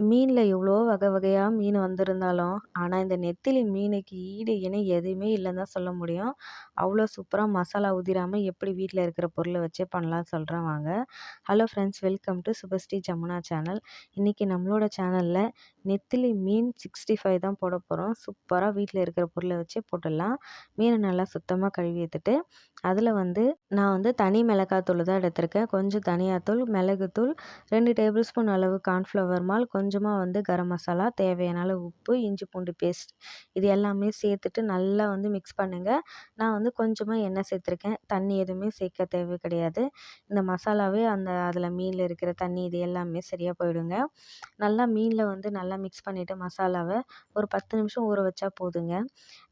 மீனில் எவ்வளோ வகை வகையாக மீன் வந்திருந்தாலும் ஆனால் இந்த நெத்திலி மீனுக்கு ஈடு இணை எதுவுமே இல்லைன்னு தான் சொல்ல முடியும். அவ்வளோ சூப்பராக மசாலா உதிராமல் எப்படி வீட்டில் இருக்கிற பொருளை வச்சே பண்ணலாம்னு சொல்கிறேன் வாங்க. Hello friends welcome to Subhashree Jamuna channel இன்றைக்கி நம்மளோட சேனலில் நெத்திலி மீன் சிக்ஸ்டி ஃபைவ் தான் போட போகிறோம் சூப்பராக வீட்டில் இருக்கிற பொருளை வச்சே போட்டுடலாம். மீனை நல்லா சுத்தமாக கழுவி எடுத்துட்டு அதில் வந்து நான் வந்து தனி மிளகாத்தூள் தான் எடுத்திருக்கேன். கொஞ்சம் தனியாத்தூள் மிளகுத்தூள் ரெண்டு டேபிள் ஸ்பூன் அளவு கார்ன்ஃப்ளவர் மால் கொஞ்சமாக வந்து கரம் மசாலா தேவையான அளவு உப்பு இஞ்சி பூண்டு பேஸ்ட் இது எல்லாமே சேர்த்துட்டு நல்லா வந்து மிக்ஸ் பண்ணுங்கள் நான் வந்து கொஞ்சமாக எண்ணெய் சேர்த்துருக்கேன். தண்ணி எதுவுமே சேர்க்க தேவை கிடையாது. இந்த மசாலாவே அந்த அதில் மீனில் இருக்கிற தண்ணி இது எல்லாமே சரியாக போயிடுங்க. நல்லா மீனில் வந்து நல்லா மிக்ஸ் பண்ணிவிட்டு மசாலாவை ஒரு பத்து நிமிஷம் ஊற வச்சா போதுங்க.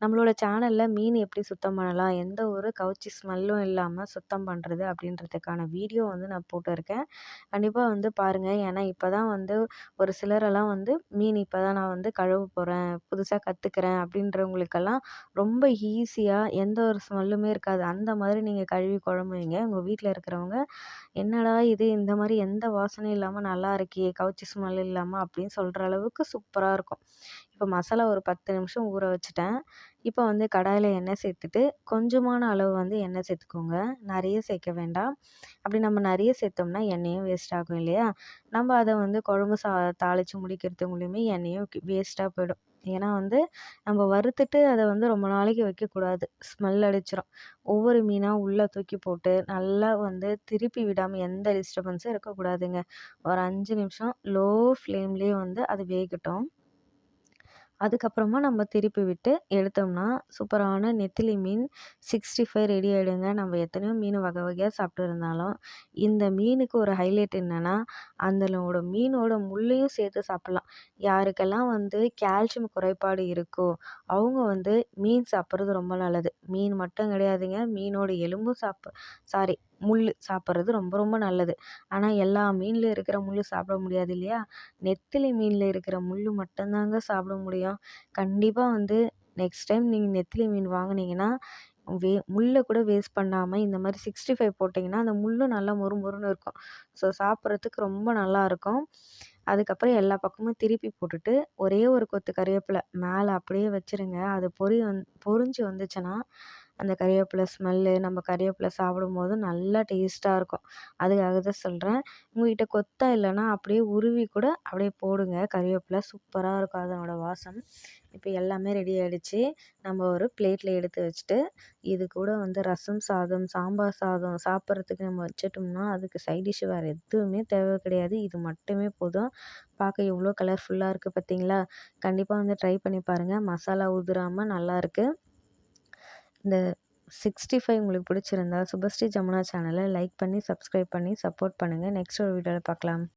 நம்மளோட சேனலில் மீன் எப்படி சுத்தம் பண்ணலாம் எந்த ஒரு கவுச்சி ஸ்மெல்லும் இல்லாமல் சுத்தம் பண்ணுறது அப்படின்றதுக்கான வீடியோ வந்து நான் போட்டிருக்கேன். கண்டிப்பாக வந்து பாருங்கள் ஏன்னா இப்போ தான் வந்து ஒரு சிலரெல்லாம் வந்து மீன் இப்போ தான் நான் வந்து கழுவ போகிறேன் புதுசாக கற்றுக்கிறேன் அப்படின்றவங்களுக்கெல்லாம் ரொம்ப ஈஸியாக எந்த ஒரு ஸ்மெல்லுமே இருக்காது. அந்த மாதிரி நீங்கள் கழுவி குழம்பு வைங்க. உங்கள் வீட்டில் இருக்கிறவங்க என்னடா இது? இந்த மாதிரி எந்த வாசனையும் இல்லாமல் நல்லா இருக்கே கவுச்சி ஸ்மெல் இல்லாமல் அப்படின்னு சொல்கிற அளவு அளவுக்கு சூப்பராக இருக்கும். இப்போ மசாலா ஒரு பத்து நிமிஷம் ஊற வச்சுட்டேன். இப்போ வந்து கடாயில் எண்ணெய் சேர்த்துட்டு கொஞ்சமான அளவு வந்து எண்ணெய் சேர்த்துக்கோங்க. நிறைய சேர்க்க வேண்டாம். அப்படி நம்ம நிறைய சேர்த்தோம்னா எண்ணெயும் வேஸ்ட் ஆகும் இல்லையா? நம்ம அதை வந்து குழம்பு சா தாளித்து முடிக்கிறதுக்குள்ளேயுமே எண்ணெயும் வேஸ்ட்டாக போயிடும். ஏன்னா வந்து நம்ம வறுத்துட்டு அதை வந்து ரொம்ப நாளைக்கு வைக்கக்கூடாது. ஸ்மெல் அடிச்சிடும் ஒவ்வொரு மீனாக உள்ளே தூக்கி போட்டு நல்லா வந்து திருப்பி விடாமல் எந்த டிஸ்டர்பன்ஸும் இருக்கக்கூடாதுங்க. ஒரு அஞ்சு நிமிஷம் லோ ஃப்ளேம்லேயே வந்து அது வேகட்டும். அதுக்கப்புறமா நம்ம திருப்பி விட்டு எடுத்தோம்னா சூப்பரான நெத்திலி மீன் சிக்ஸ்டி ஃபைவ் ரெடி ஆகிடுங்க நம்ம எத்தனையோ மீன் வகை வகையாக சாப்பிட்டு இருந்தாலும் இந்த மீனுக்கு ஒரு ஹைலைட் என்னென்னா அந்தளோட மீனோட முள்ளையும் சேர்த்து சாப்பிட்லாம். யாருக்கெல்லாம் வந்து கால்சியம் குறைபாடு இருக்கோ அவங்க வந்து மீன் சாப்பிட்றது ரொம்ப நல்லது. மீன் மட்டும் கிடையாதுங்க மீனோட எலும்பும் சாப்பிட் சாரி முள் சாப்பிட்றது ரொம்ப ரொம்ப நல்லது. ஆனால் எல்லா மீனில் இருக்கிற முள் சாப்பிட முடியாது இல்லையா? நெத்திலி மீனில் இருக்கிற முள் மட்டும்தாங்க சாப்பிட முடியும். கண்டிப்பாக வந்து நெக்ஸ்ட் டைம் நீங்கள் நெத்திலி மீன் வாங்கினீங்கன்னா வே முள்ளை கூட வேஸ்ட் பண்ணாமல் இந்த மாதிரி சிக்ஸ்டி ஃபைவ் போட்டிங்கன்னா அந்த முள்ளும் நல்லா மொறு மொறுன்னு இருக்கும். ஸோ சாப்பிட்றதுக்கு ரொம்ப நல்லாயிருக்கும் அதுக்கப்புறம் எல்லா பக்கமும் திருப்பி போட்டுட்டு ஒரே ஒரு கொத்து கருவேப்பிலை மேலே அப்படியே வச்சுருங்க. அது பொரி வந் பொரிஞ்சு வந்துச்சுன்னா அந்த கறிவேப்பிலை ஸ்மெல்லு நம்ம கறிவேப்பிலை சாப்பிடும்போது நல்லா டேஸ்ட்டாக இருக்கும். அதுக்காக தான் சொல்கிறேன் உங்கள்கிட்ட கொத்தா இல்லைன்னா அப்படியே உருவி கூட அப்படியே போடுங்க. கறிவேப்பிலை சூப்பராக இருக்கும் அதனோட வாசம். இப்போ எல்லாமே ரெடி ஆகிடுச்சி நம்ம ஒரு பிளேட்டில் எடுத்து வச்சுட்டு இது கூட வந்து ரசம் சாதம் சாம்பார் சாதம் சாப்பிட்றதுக்கு நம்ம வச்சிட்டோம்னா அதுக்கு சைட் டிஷ் வேறு எதுவுமே தேவை கிடையாது. இது மட்டுமே போதும். பார்க்க எவ்வளோ கலர்ஃபுல்லாக இருக்குது பார்த்தீங்களா? கண்டிப்பாக வந்து ட்ரை பண்ணி பாருங்கள் மசாலா உதிராமல் நல்லாயிருக்கு இந்த சிக்ஸ்டி ஃபைவ் உங்களுக்கு பிடிச்சிருந்தா சுபஸ்ரீ ஜமுனா சேனலை லைக் பண்ணி சப்ஸ்கிரைப் பண்ணி சப்போர்ட் பண்ணுங்கள் நெக்ஸ்ட் ஒரு வீடியோவில் பார்க்கலாம்.